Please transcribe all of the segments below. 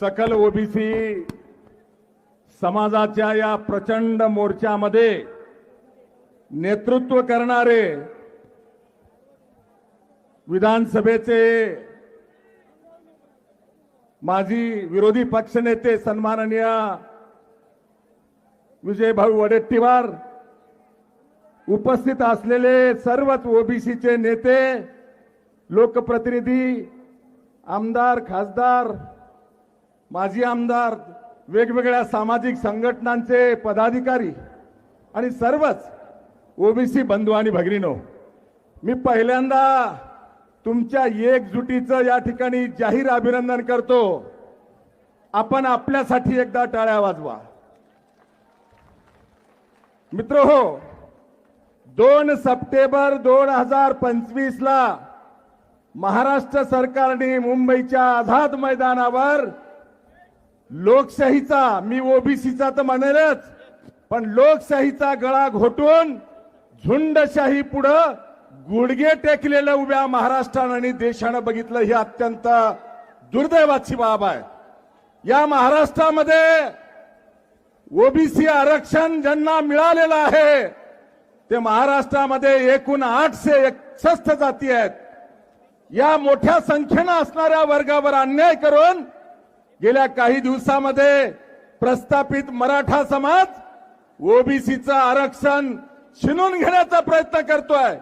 सकल ओबीसी समाजाच्या या प्रचंड मोर्चामध्ये नेतृत्व करणारे विधानसभेचे माजी विरोधी पक्षनेते सन्माननीय विजयभाऊ वडेट्टीवार उपस्थित असलेले सर्वच ओबीसीचे नेते लोकप्रतिनिधी आमदार खासदार माजी आमदार वेगवेगळ्या सामाजिक संघटनांचे पदाधिकारी आणि सर्वच ओबीसी बंधू आणि भगिनीनो मी पहिल्यांदा तुमच्या एकजुटीचं या ठिकाणी जाहीर अभिनंदन करतो. आपण आपल्यासाठी एकदा टाळ्या वाजवा. मित्र हो दोन सप्टेंबर दोन हजार पंचवीस ला महाराष्ट्र सरकारने मुंबईच्या आझाद मैदानावर लोकशाहीचा मी ओबीसीचा तर म्हणेलच पण लोकशाहीचा गळा घोटून झुंडशाही पुढं गुडघे टेकलेलं उभ्या महाराष्ट्रानं आणि देशानं बघितलं ही अत्यंत दुर्दैवाची बाब आहे. या महाराष्ट्रामध्ये ओबीसी आरक्षण ज्यांना मिळालेलं आहे ते महाराष्ट्रामध्ये एकूण आठशे एकसष्ट जाती आहेत. या मोठ्या संख्येनं असणाऱ्या वर्गावर अन्याय करून गेल्या काही दिवसामध्ये प्रस्थापित मराठा समाज ओबीसीचं आरक्षण छिनून घेण्याचा प्रयत्न करतोय.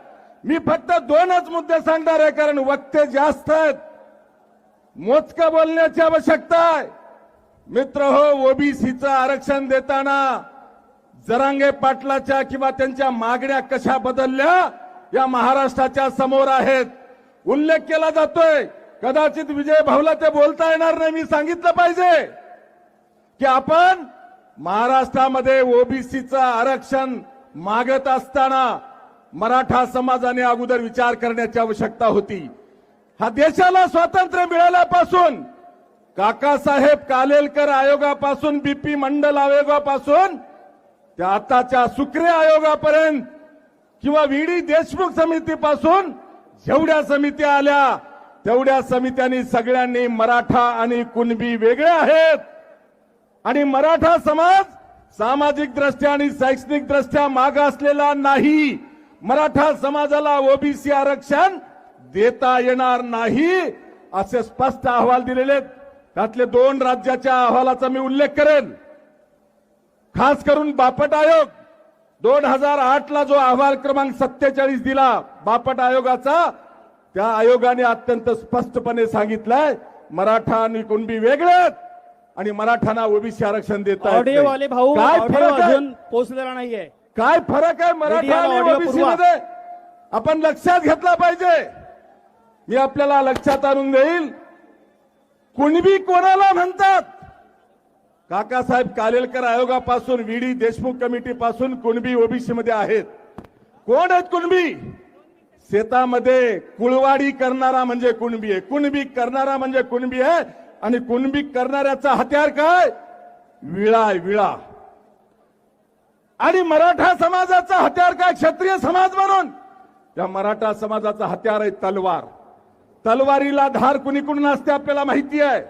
मी फक्त दोनच मुद्दे सांगणार आहे कारण वक्ते जास्त आहेत. मोजकं बोलण्याची आवश्यकता आहे. मित्र हो ओबीसीचं आरक्षण देताना जरांगे पाटलाच्या किंवा त्यांच्या मागण्या कशा बदलल्या या महाराष्ट्राच्या समोर आहेत. उल्लेख केला जातोय कदाचित विजय भाऊला ते बोलता येणार नाही मी सांगितलं पाहिजे की आपण महाराष्ट्रामध्ये ओबीसीचं आरक्षण मागत असताना मराठा समाजाने अगोदर विचार करण्याची आवश्यकता होती. हा देशाला स्वातंत्र्य मिळाल्यापासून काकासाहेब कालेलकर आयोगापासून बीपी मंडल आयोगापासून त्या आताच्या सुक्रे आयोगापर्यंत किंवा व्हीडी देशमुख समितीपासून जेवढ्या समित्या आल्या तेवढ्या समित्यांनी सगळ्यांनी मराठा आणि कुणबी वेगळे आहेत. आणि मराठा समाज सामाजिक दृष्ट्या आणि शैक्षणिक दृष्ट्या माग असलेला नाही. मराठा समाजाला ओबीसी आरक्षण देता येणार नाही असे स्पष्ट अहवाल दिलेले आहेत. त्यातले दोन राज्याच्या अहवालाचा मी उल्लेख करेन. खास करून बापट आयोग. दोन हजार आठ ला जो अहवाल क्रमांक सत्तेचाळीस दिला बापट आयोगाचा त्या आयोगाने अत्यंत स्पष्टपणे सांगितलंय मराठा आणि कुणबी वेगळेच आणि मराठांना ओबीसी आरक्षण देता. वाले भाऊ काय फरक आहे? अजून पोहोचलेला नाहीये. काय फरक आहे मराठा आणि ओबीसी. मध्ये? आपण लक्षात घेतला पाहिजे. मी आपल्याला लक्षात आणून देईल. कुणबी कोणाला म्हणतात? काकासाहेब कालेलकर आयोगापासून व्हीडी देशमुख कमिटीपासून कुणबी ओबीसी मध्ये आहेत. कोण आहेत कुणबी? शेतामध्ये कुळवाडी करणारा म्हणजे कुणबी आहे. कुणबी करणारा म्हणजे कुणबी आहे. आणि कुणबी करणाऱ्याचा हत्यार काय? विळा आहे विळा. आणि मराठा समाजाचा हत्यार काय? क्षत्रिय समाज म्हणून. त्या मराठा समाजाचा हत्यार आहे तलवार. तलवारीला धार कुणीकडून असते आपल्याला माहिती आहे.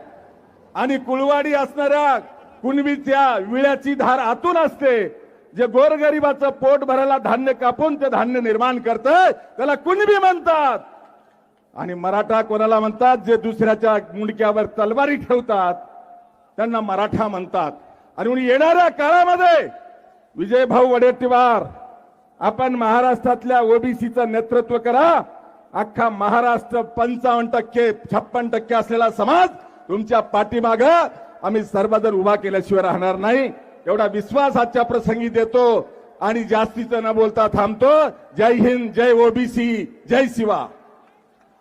आणि कुळवाडी असणाऱ्या कुणबीच्या विळ्याची धार आतून असते. जे गोरगरिबाचं पोट भरायला धान्य कापून ते धान्य निर्माण करतंय त्याला कुणबी म्हणतात? आणि मराठा कोणाला म्हणतात? जे दुसऱ्याच्या मुंडक्यावर तलवारी ठेवतात त्यांना मराठा म्हणतात. आणि येणाऱ्या काळामध्ये विजयभाऊ वडेट्टीवार आपण महाराष्ट्रातल्या ओबीसीचं नेतृत्व करा. अख्खा महाराष्ट्र पंचावन्न टक्के छप्पन टक्के असलेला समाज तुमच्या पाठीमाग आम्ही सर्वजण उभा केल्याशिवाय राहणार नाही. एवढा विश्वास आजच्या प्रसंगी देतो आणि जास्तीचं न बोलता थांबतो. जय हिंद जय ओबीसी जय शिवा.